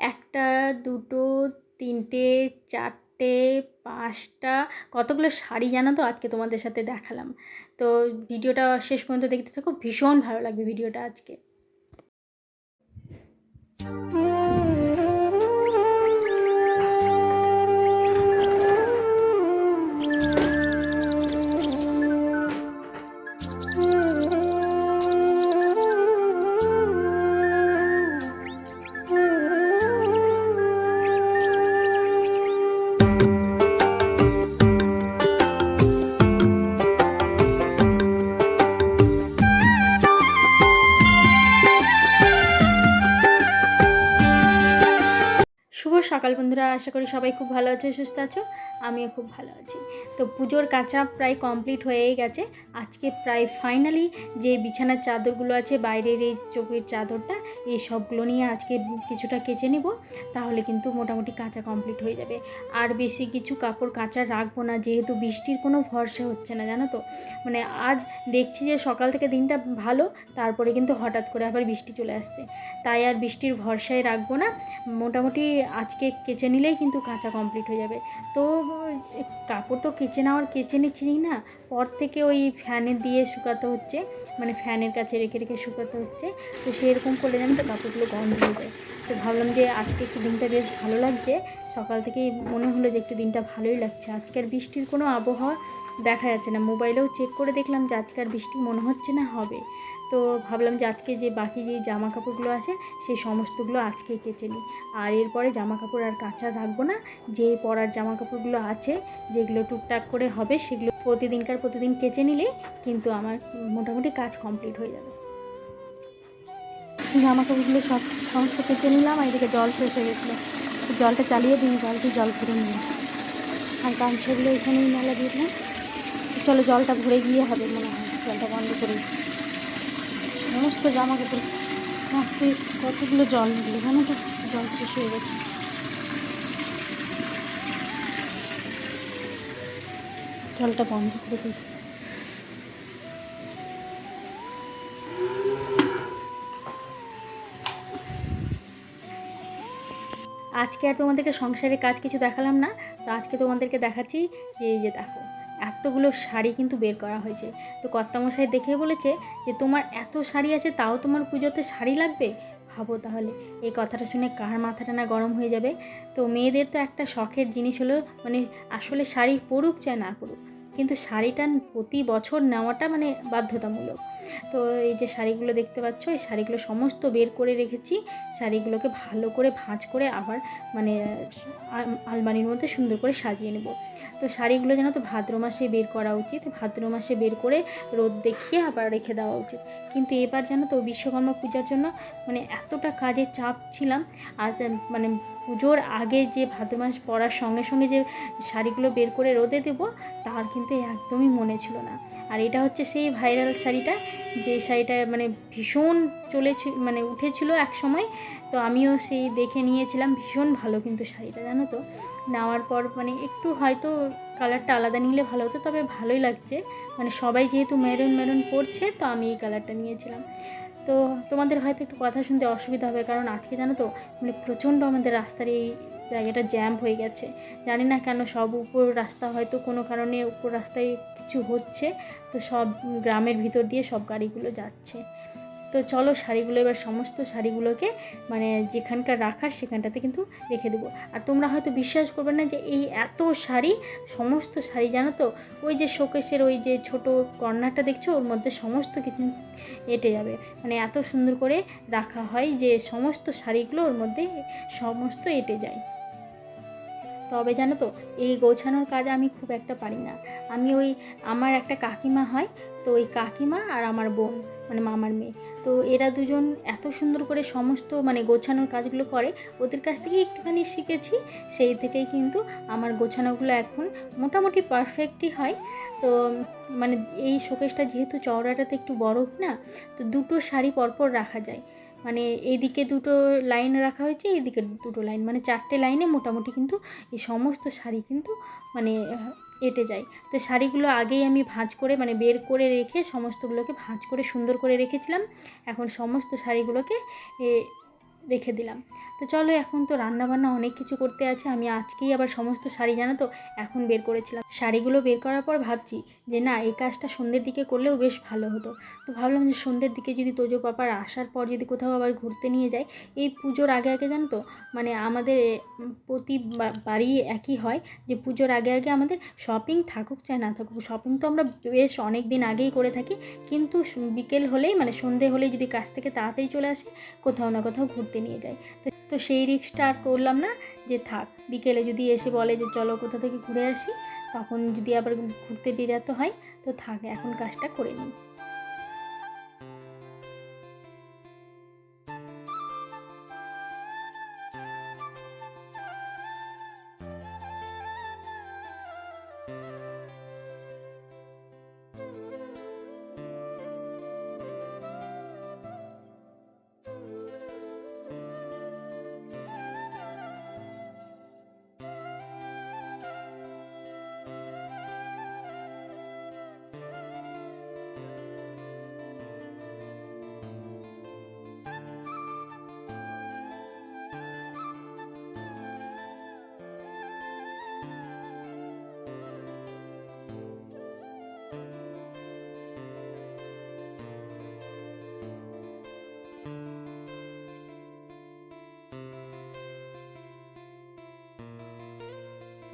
একটা, দুটো, তিনটে, চারটে, পাঁচটা, কতগুলো শাড়ি জানো তো? আজকে তোমাদের সাথে দেখালাম। তো ভিডিওটা শেষ পর্যন্ত দেখতে থাকো। ভীষণ ভালো লাগবে ভিডিওটা আজকে। বন্ধুরা আশা করি সবাই খুব ভালো আছো সুস্থ আছো। আমিও খুব ভালো আছি। তো পুজোর কাঁচা প্রায় কমপ্লিট হয়েই গেছে। আজকে প্রায় ফাইনালি যে বিছানার চাদরগুলো আছে, বাইরের এই চোখের চাদরটা, এই সবগুলো নিয়ে আজকে কিছুটা কেচে নিব, তাহলে কিন্তু মোটামুটি কাঁচা কমপ্লিট হয়ে যাবে। আর বেশি কিছু কাপড় কাঁচা রাখব না, যেহেতু বৃষ্টির কোনো ভরসা হচ্ছে না, জানো তো? মানে আজ দেখছি যে সকাল থেকে দিনটা ভালো, তারপরে কিন্তু হঠাৎ করে আবার বৃষ্টি চলে আসছে। তাই আর বৃষ্টির ভরসায় রাখব না, মোটামুটি আজকে কেচে নিলেই কিন্তু কাঁচা কমপ্লিট হয়ে যাবে। তো কাপড় তো কেচে নেওয়ার কেচে নিচ্ছি না? পর থেকে ওই ফ্যানে দিয়ে শুকাতে হচ্ছে। মানে ফ্যানের কাছে রেখে রেখে শুকাতে হচ্ছে। তো সেরকম করলে জানি তো, কাপড়গুলো গন্ধ হয়ে যায়। তো ভাবলাম যে আজকে একটু দিনটা বেশ ভালো লাগছে। সকাল থেকেই মনে হলো যে একটু দিনটা ভালোই লাগছে। আজকের বৃষ্টির কোনো আবহাওয়া দেখা যাচ্ছে না। মোবাইলেও চেক করে দেখলাম যে আজকের বৃষ্টি মনে হচ্ছে না হবে। তো ভাবলাম যে আজকে যে বাকি যে জামা কাপড়গুলো আছে, সেই সমস্তগুলো আজকেই কেচে নিই। আর এরপরে জামা কাপড় আর কাঁচা রাখব না। যে পরার জামা কাপড়গুলো আছে, যেগুলো টুকটাক করে হবে, সেগুলো প্রতিদিনকার প্রতিদিন কেচে নিলে কিন্তু আমার মোটামুটি কাজ কমপ্লিট হয়ে যাবে। জামা কাপড়গুলো সব সমস্ত কেচে নিলাম আর এদিকে জল শেষ হয়ে গেছিল। জলটা চালিয়ে দিন জলটি জল ভরে নিলাম। আর গামছাগুলো এখানেই মেলা দিয়ে দিলাম। চলো জলটা ভরে গিয়ে হবে মনে হয়, জলটা বন্ধ করে। সমস্ত জামা কাপড় আজকে কতগুলো জল নিল জানো তো? জল শেষ হয়ে গেছে। জলটা বন্ধ করে দিই আজকে আর তোমাদেরকে সংসারের কাজ কিছু দেখালাম না, তো আজকে তোমাদেরকে দেখাচ্ছি যে এই যে দেখো। এতগুলো শাড়ি কিন্তু বের করা হয়েছে। তো কর্তামশাই দেখে বলেছে যে, তোমার এত শাড়ি আছে, তাও তোমার পুজোতে শাড়ি লাগবে? ভাবো তাহলে। এই কথাটা শুনে কার মাথাটা না গরম হয়ে যাবে? তো মেয়েদের তো একটা শখের জিনিস হলো মানে আসলে শাড়ি পরুক চায় না পরুক। কিন্তু শাড়িটা প্রতি বছর নেওয়াটা মানে বাধ্যতামূলক। তো এই যে শাড়িগুলো দেখতে পাচ্ছ, এই শাড়িগুলো সমস্ত বের করে রেখেছি। শাড়িগুলোকে ভালো করে ভাঁজ করে আবার মানে আলমারির মধ্যে সুন্দর করে সাজিয়ে নেব। তো শাড়িগুলো যেন তো ভাদ্র মাসে বের করা উচিত, ভাদ্র মাসে বের করে রোদ দেখিয়ে আবার রেখে দেওয়া উচিত। কিন্তু এবার যেন তো বিশ্বকর্মা পূজার জন্য মানে এতটা কাজের চাপ ছিলাম, আজ মানে পুজোর আগে যে ভাদ্র মাস পড়ার সঙ্গে সঙ্গে যে শাড়িগুলো বের করে রোদে দেবো, তার কিন্তু একদমই মনে ছিল না। আর এটা হচ্ছে সেই ভাইরাল শাড়িটা, যে শাড়িটা মানে ভীষণ চলেছে মানে উঠেছিল এক সময়। তো আমিও সেই দেখে নিয়েছিলাম, ভীষণ ভালো কিন্তু শাড়িটা, জানো তো? নেওয়ার পর মানে একটু হয়তো কালারটা আলাদা নিলে ভালো হতো, তবে ভালোই লাগছে। মানে সবাই যেহেতু মেরুন মেরুন পরছে, তো আমি এই কালারটা নিয়েছিলাম। তো তোমাদের হয়তো একটু কথা শুনতে অসুবিধা হবে, কারণ আজকে জানো তো মানে প্রচণ্ড আমাদের রাস্তার এই জায়গাটা জ্যাম হয়ে গেছে। জানি না কেন সব উপর রাস্তা হয়তো কোনো কারণে উপর রাস্তায় কিছু হচ্ছে, তো সব গ্রামের ভিতর দিয়ে সব গাড়িগুলো যাচ্ছে। তো চলো শাড়িগুলো, এবার সমস্ত শাড়িগুলোকে মানে যেখানকার রাখার সেখানটাতে কিন্তু রেখে দেবো। আর তোমরা হয়তো বিশ্বাস করবে না যে এই এত শাড়ি, সমস্ত শাড়ি জানো তো? ওই যে শোকেশের ওই যে ছোট কর্নারটা দেখছ? ওর মধ্যে সমস্ত কিছু এঁটে যাবে। মানে এত সুন্দর করে রাখা হয় যে সমস্ত শাড়িগুলো ওর মধ্যে সমস্ত এঁটে যায়। তবে জানো তো, এই গোছানোর কাজ আমি খুব একটা পারি না। আমি ওই, আমার একটা কাকিমা হয় তো ওই কাকিমা আর আমার বোন মানে মামার মেয়ে। তো এরা দুজন এত সুন্দর করে সমস্ত মানে গোছানোর কাজগুলো করে, ওদের কাছ থেকে একটুখানি শিখেছি। সেই থেকেই কিন্তু আমার গোছানোগুলো এখন মোটামুটি পারফেক্টই হয়। তো মানে এই শোকেসটা যেহেতু চওড়াটাতে একটু বড় না তো দুটো শাড়ি পরপর রাখা যায়। মানে এইদিকে দুটো লাইন রাখা হয়েছে, এইদিকে দুটো লাইন মানে চারটে লাইনে মোটামুটি কিন্তু এই সমস্ত শাড়ি কিন্তু মানে এঁটে যায়। তো শাড়িগুলো আগেই আমি ভাঁজ করে মানে বের করে রেখে সমস্তগুলোকে ভাঁজ করে সুন্দর করে রেখেছিলাম। এখন সমস্ত শাড়িগুলোকে রেখে দিলাম। তো চলো এখন তো রান্নাবান্না অনেক কিছু করতে আছে, আমি আজকেই আবার সমস্ত শাড়ি জানো তো, এখন বের করেছিলাম। শাড়িগুলো বের করার পর ভাবছি যে না, এই কাজটা সন্ধ্যের দিকে করলেও বেশ ভালো হতো। তো ভাবলাম যে সন্ধ্যের দিকে যদি তোজো পাপার আসার পর যদি কোথাও আবার ঘুরতে নিয়ে যায় এই পুজোর আগে আগে জানো তো মানে আমাদের প্রতি বাড়ি একই হয় যে পুজোর আগে আগে আমাদের শপিং থাকুক চাই না থাকুক শপিং তো আমরা বেশ অনেক দিন আগেই করে থাকি, কিন্তু বিকেল হলেই মানে সন্ধে হলেই যদি কাজ থেকে তাড়াতাড়ি চলে আসি, কোথাও না কোথাও ঘুরতে নিয়ে যায়। তো তো সেই রিক্সটা আর করলাম না, যে থাক, বিকেলে যদি এসে বলে যে চলো কোথা থেকে ঘুরে আসি, তখন যদি আবার ঘুরতে বেরাতে হয়, তো থাক, এখন কাজটা করে নিই।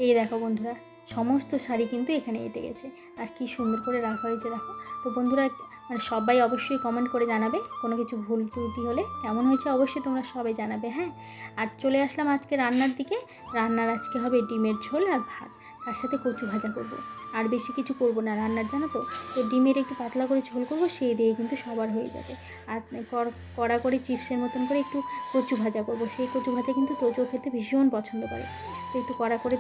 এই দেখো বন্ধুরা, সমস্ত শাড়ি কিন্তু এখানে এঁটে গেছে। আর কি সুন্দর করে রাখা হয়েছে দেখো। তো বন্ধুরা মানে সবাই অবশ্যই কমেন্ট করে জানাবে, কোনো কিছু ভুল ত্রুটি হলে কেমন হয়েছে অবশ্যই তোমরা সবাই জানাবে হ্যাঁ? আর চলে আসলাম আজকে রান্নার দিকে। রান্নার আজকে হবে ডিমের ঝোল আর ভাত। তার সাথে কচু ভাজা করব। আর বেশি কিছু করব না, রান্নার জানো তো? তো ডিমের একটু পাতলা করে ঝোল করব, সেই দিয়ে কিন্তু সবার হয়ে যাবে। আর কড়া করে চিপসের মতন করে একটু কচু ভাজা করব। সেই কচু ভাজা কিন্তু তোজো খেতে ভীষণ পছন্দ করে। তো একটু কড়া করে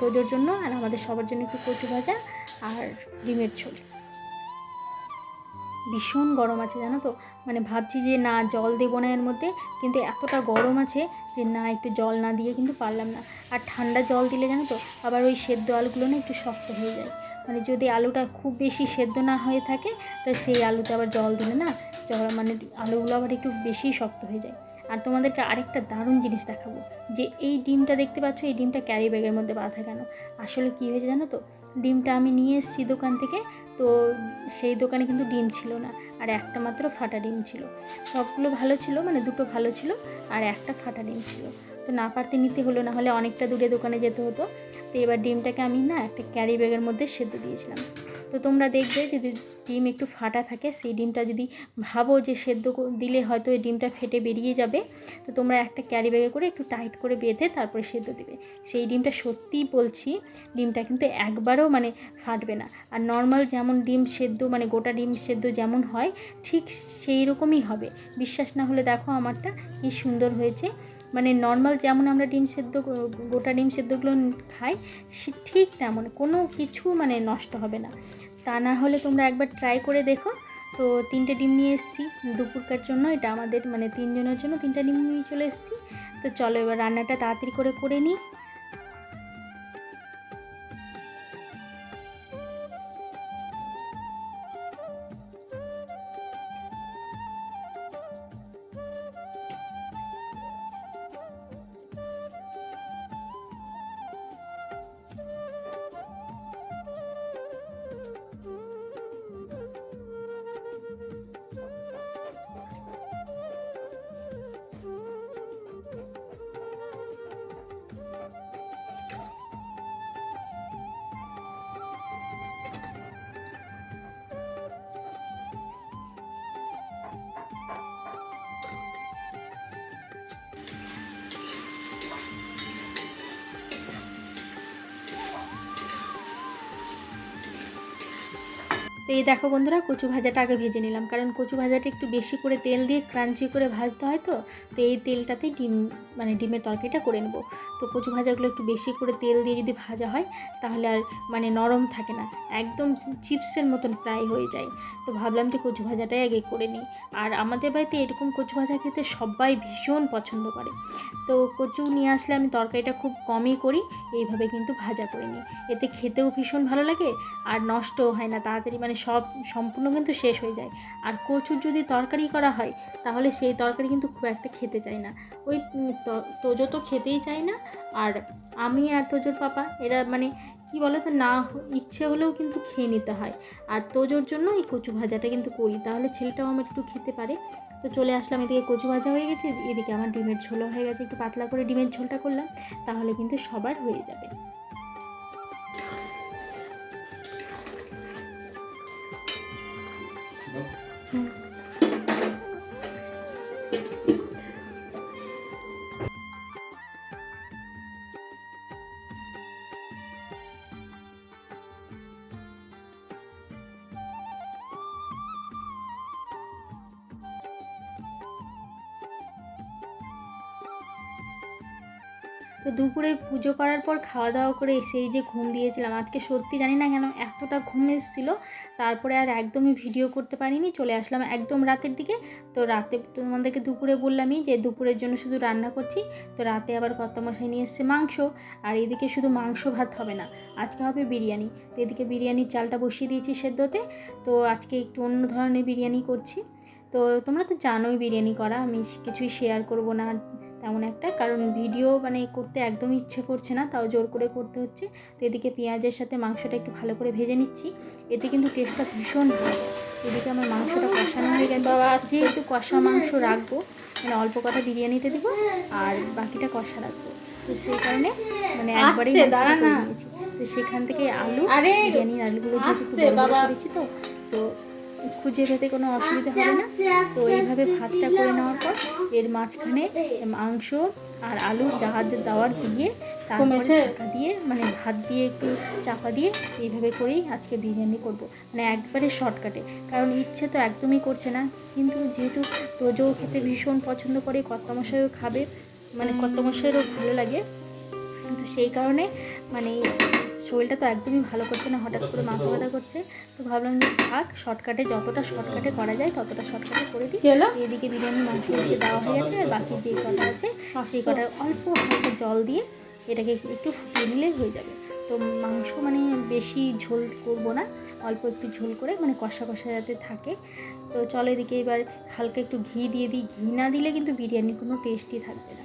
তোজোর জন্য আর আমাদের সবার জন্য একটু কচু ভাজা আর ডিমের ঝোল। ভীষণ গরম আছে জানো তো? মানে ভাবছি যে না, জল দেবো না এর মধ্যে, কিন্তু এতটা গরম আছে যে না, একটু জল না দিয়ে কিন্তু পারলাম না। আর ঠান্ডা জল দিলে জানো তো, আবার ওই সেদ্ধ আলুগুলো না একটু শক্ত হয়ে যায়। মানে যদি আলুটা খুব বেশি সেদ্ধ না হয়ে থাকে, তো সেই আলুতে আবার জল দিলে না, জল মানে আলুগুলো আবার একটু বেশি শক্ত হয়ে যায়। আর তোমাদেরকে আরেকটা দারুণ জিনিস দেখাবো, যে এই ডিমটা দেখতে পাচ্ছ, এই ডিমটা ক্যারি ব্যাগের মধ্যে বাঁধা কেন? আসলে কী হয়েছে জানো তো ডিমটা আমি নিয়ে এসেছি দোকান থেকে, তো সেই দোকানে কিন্তু ডিম ছিল না। আর একটা মাত্র ফাটা ডিম ছিল। সবগুলো ভালো ছিল মানে দুটো ভালো ছিল, আর একটা ফাটা ডিম ছিল। তো না পারতে নিতে হলো, না হলে অনেকটা দূরে দোকানে যেতে হতো। তো এবার ডিমটাকে আমি না একটা ক্যারি ব্যাগের মধ্যে সেদ্ধ দিয়েছিলাম। তো তোমরা দেখবে যদি ডিম একটু ফাটা থাকে, সেই ডিমটা যদি ভাবো যে সেদ্ধ দিলে হয়তো এই ডিমটা ফেটে বেরিয়ে যাবে। তো তোমরা একটা ক্যারি ব্যাগে করে একটু টাইট করে বেঁধে তারপরে সেদ্ধ দিবে। সেই ডিমটা সত্যিই বলছি, ডিমটা কিন্তু একবারও মানে ফাটবে না। আর নর্মাল যেমন ডিম সেদ্ধ মানে গোটা ডিম সেদ্ধ যেমন হয়, ঠিক সেই রকমই হবে। বিশ্বাস না হলে দেখো আমারটা কি সুন্দর হয়েছে। মানে নর্মাল যেমন আমরা ডিম সেদ্ধ গোটা ডিম সেদ্ধগুলো খাই ঠিক তেমন, কোনো কিছু মানে নষ্ট হবে না। তা না হলে তোমরা একবার ট্রাই করে দেখো। তো তিনটে ডিম নিয়ে এসেছি, দুপুরকার জন্য এটা আমাদের মানে তিনজনের জন্য তিনটা ডিম নিয়ে চলে এসেছি। তো চলো এবার রান্নাটা তাড়াতাড়ি করে করে নিই। তো এই দেখো বন্ধুরা, কচু ভাজাটা আগে ভেজে নিলাম। কারণ কচু ভাজাটা একটু বেশি করে তেল দিয়ে ক্রাঞ্চি করে ভাজতে হয় তো তো এই তেলটাতেই ডিম মানে ডিমের তরকারিটা করে নেব। তো কচু ভাজাগুলো একটু বেশি করে তেল দিয়ে যদি ভাজা হয়, তাহলে আর মানে নরম থাকে না, একদম চিপসের মতন প্রায় হয়ে যায়। তো ভাবলাম যে কচু ভাজাটাই আগে করে নিই। আর আমাদের বাড়িতে এরকম কচু ভাজা খেতে সবাই ভীষণ পছন্দ করে। তো কচু নিয়ে আসলে আমি তরকারিটা খুব কমই করি, এইভাবে কিন্তু ভাজা করে নিই। এতে খেতেও ভীষণ ভালো লাগে, আর নষ্টও হয় না, তাড়াতাড়ি মানে মানে সব সম্পূর্ণ কিন্তু শেষ হয়ে যায়। আর কচুর যদি তরকারি করা হয়, তাহলে সেই তরকারি কিন্তু খুব একটা খেতে চায় না। ওই তোজো তো খেতেই চায় না। আর আমি আর তোজোর পাপা, এরা মানে কি বলো তো না ইচ্ছে হলেও কিন্তু খেয়ে নিতে হয়। আর তোজোর জন্য এই কচু ভাজাটা কিন্তু করি। তাহলে ছেলেটাও আমার একটু খেতে পারে। তো চলে আসলাম, এদিকে কচু ভাজা হয়ে গেছে। এদিকে আমার ডিমের ঝোলও হয়ে গেছে। একটু পাতলা করে ডিমের ঝোলটা করলাম। তাহলে কিন্তু সবার হয়ে যাবে। তো দুপুরে পুজো করার পর খাওয়া দাওয়া করে সেই যে ঘুম দিয়েছিলাম। আজকে সত্যি জানি না কেন এতটা ঘুম এসেছিল, তারপরে আর একদমই ভিডিও করতে পারিনি, চলে আসলাম একদম রাতের দিকে। তো রাতে তোমাদেরকে দুপুরে বললামই যে দুপুরের জন্য শুধু রান্না করছি, তো রাতে আবার কর্তামশাই নিয়ে এসছে মাংস, আর এদিকে শুধু মাংস ভাত হবে না, আজকে হবে বিরিয়ানি। তো এদিকে বিরিয়ানির চালটা বসিয়ে দিয়েছি সেদ্ধতে, তো আজকে একটু অন্য ধরনের বিরিয়ানি করছি। তো তোমরা তো জানোই বিরিয়ানি করা, আমি কিছুই শেয়ার করব না তেমন একটা কারণ ভিডিও মানে করতে একদম ইচ্ছে করছে না তাও জোর করে করতে হচ্ছে। তো এদিকে পেঁয়াজের সাথে মাংসটা একটু ভালো করে ভেজে নিচ্ছি। এতে কিন্তু টেস্টটা ভীষণ ভালো। এদিকে আমার মাংসটা কষানো হয়ে গেছে। বাবা যেহেতু কষা মাংস রাখব মানে অল্প কথা বিরিয়ানিতে দিব আর বাকিটা কষা রাখব। তো সেই কারণে মানে একবারেই দাঁড়া না। তো সেখান থেকে আলু বিরিয়ানির আলুগুলো যেহেতু। করেছি তো তো খুঁজে পেতে কোনো অসুবিধা হবে না। তো এইভাবে ভাতটা করে নেওয়ার পর এর মাঝখানে মাংস আর আলু জাহাজ দেওয়ার দিয়ে তারপরে? ঢাকা দিয়ে মানে ভাত দিয়ে একটু চাপা দিয়ে এইভাবে করেই আজকে বিরিয়ানি করব। মানে একবারে শর্টকাটে। কারণ ইচ্ছে তো একদমই করছে না। কিন্তু যেহেতু তোজও খেতে ভীষণ পছন্দ করে কর্তামশাইও খাবে মানে কর্তামশাইয়েরও ভালো লাগে। তো সেই কারণে মানে শরীরটা তো একদমই ভালো করছে না হঠাৎ করে মাথা ব্যথা করছে। তো ভাবলাম যে থাক শর্টকাটে যতটা শর্টকাটে করা যায় ততটা শর্টকাটে করে দিই। এদিকে বিরিয়ানি মাংস এদিকে দেওয়া হয়ে গেছে আর বাকি যে কটা আছে সেই কটা অল্প হালকা জল দিয়ে এটাকে একটু ফুটিয়ে নিলেই হয়ে যাবে। তো মাংস মানে বেশি ঝোল করব না অল্প একটু ঝোল করে মানে কষা কষা যাতে থাকে। তো চলো এদিকে এবার হালকা একটু ঘি দিয়ে দিই। ঘি না দিলে কিন্তু বিরিয়ানির কোনো টেস্টই থাকবে না।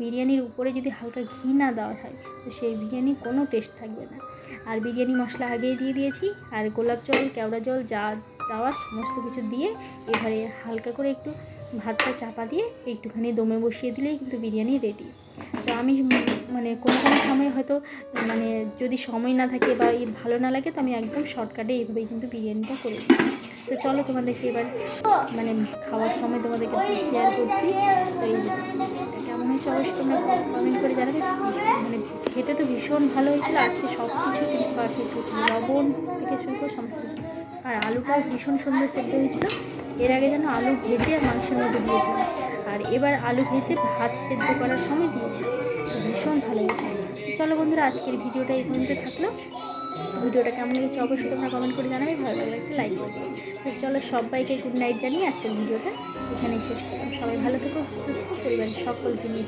বিরিয়ানির উপরে যদি হালকা ঘি না দেওয়া হয়, তো সেই বিরিয়ানির কোনো টেস্ট থাকবে না। আর বিরিয়ানি মশলা আগেই দিয়ে দিয়েছি, আর গোলাপ জল, কেওড়া জল যা দেওয়ার সমস্ত কিছু দিয়ে এবারে হালকা করে একটু ভাতটা চাপা দিয়ে একটুখানি দমে বসিয়ে দিলেই কিন্তু বিরিয়ানি রেডি তো আমি মানে কোনো কোনো সময় হয়তো মানে যদি সময় না থাকে বা ভালো না লাগে, তো আমি একদম শর্টকাটে এইভাবেই কিন্তু বিরিয়ানিটা করে দিই তো চলো তোমাদেরকে এবার মানে খাওয়ার সময় তোমাদেরকে শেয়ার করছি। তো এই হয়েছে অবশ্যই তোমরা কমেন্ট করে জানাবে। মানে খেতে তো ভীষণ ভালো হয়েছিল, আজকে সব কিছু কিন্তু পারফেক্ট লবণ থেকে শুরু করে সমস্ত কিছু। আর আলুটাও ভীষণ সুন্দর সেদ্ধ হয়েছিল। এর আগে যেন আলু ভেজে আর মাংসের মধ্যে দিয়েছিলাম। আর এবার আলু ভেজে ভাত সেদ্ধ করার সময় দিয়েছিলাম ভীষণ ভালো হয়েছিল। চলো বন্ধুরা, আজকের ভিডিওটা এই পর্যন্ত থাকল। ভিডিওটা কেমন লেগেছে অবশ্যই তোমরা কমেন্ট করে জানাবে। ভালো লাগলে একটা লাইক করে দেবে চলো সবাইকে গুড নাইট জানিয়ে আজকের ভিডিওটা এখানেই শেষ করলাম। সবাই ভালো থেকো সুস্থ থেকো পরিবারের সকলকে নিয়ে